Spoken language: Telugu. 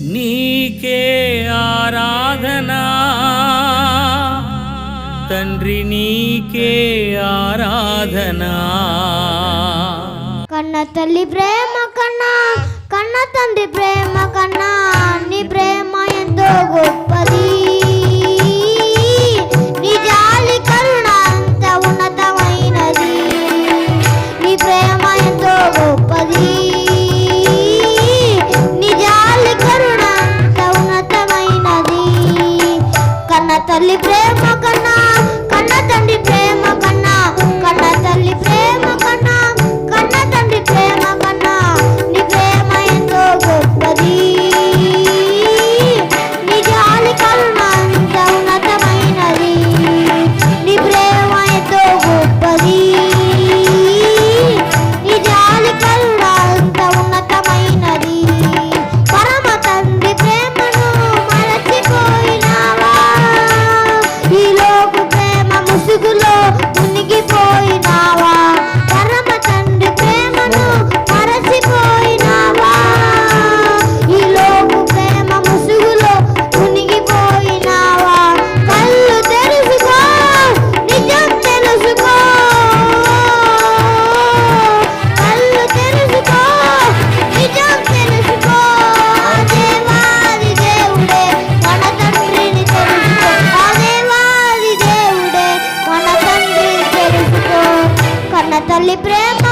నీకే ఆరాధనా. తండ్రి నీకే ఆరాధనా. కన్న తల్లి ప్రేమ కన్నా కన్న తండ్రి ప్రేమ dalle prepare